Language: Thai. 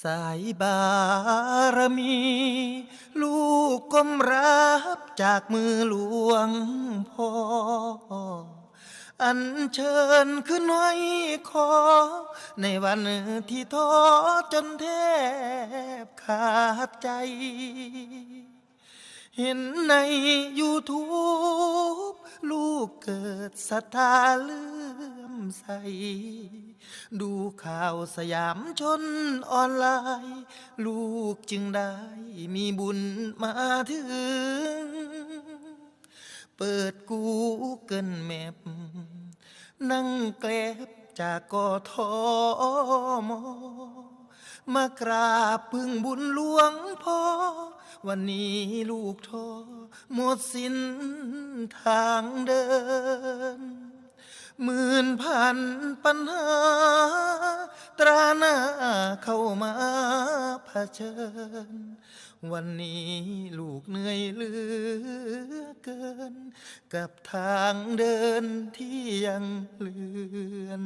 สายบารมี ลูกก้มรับจากมือหลวงพ่อ อันเชิญขึ้นไว้ขอในวันที่ท้อจนแทบขาดใจ เห็นในยูทูบลูกเกิดศรัทธาเลื่ ใส ดูข่าวสยามชนออนไลน์ ลูกจึงได้มีบุญมาถึง เปิดกูเกิลแมพนั่งแกลบจากกทมมากราบพึ่งบุญหลวงพ่อ วันนี้ลูกทอหมดสิ้นทางเดิน หมื่นพันปัญหา ตราหน้าเข้ามาเผชิญ วันนี้ลูกเหนื่อยเหลือเกิน กับทางเดินที่ยังเลือน